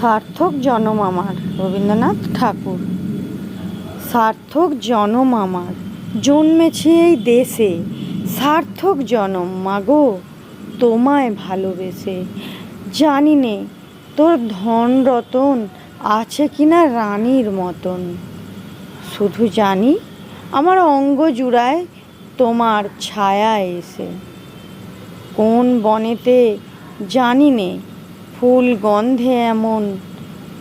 সার্থক জনম আমার, রবীন্দ্রনাথ ঠাকুর। সার্থক জনম আমার, জন্মেছি এই দেশে। সার্থক জনম, মাগো, তোমায় ভালোবেসে। জানি নে, তোর ধন রতন আছে কিনা রানীর মতন। শুধু জানি, আমার অঙ্গ জুড়ায় তোমার ছায়া এসে। কোন বনেতে জানি নে ফুল গন্ধে এমন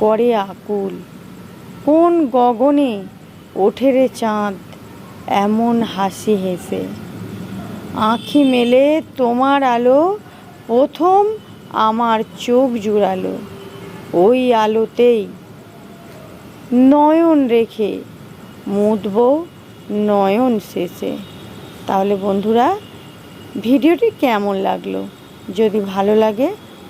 করে আকুল। কোন গগনে ওঠে রে চাঁদ এমন হাসি হেসে। আঁখি মেলে তোমার আলো, প্রথম আমার চোখ জুড়ালো। ওই আলোতেই নয়ন রেখে মুদব নয়ন শেষে। তাহলে বন্ধুরা, ভিডিওটি কেমন লাগল? যদি ভালো লাগে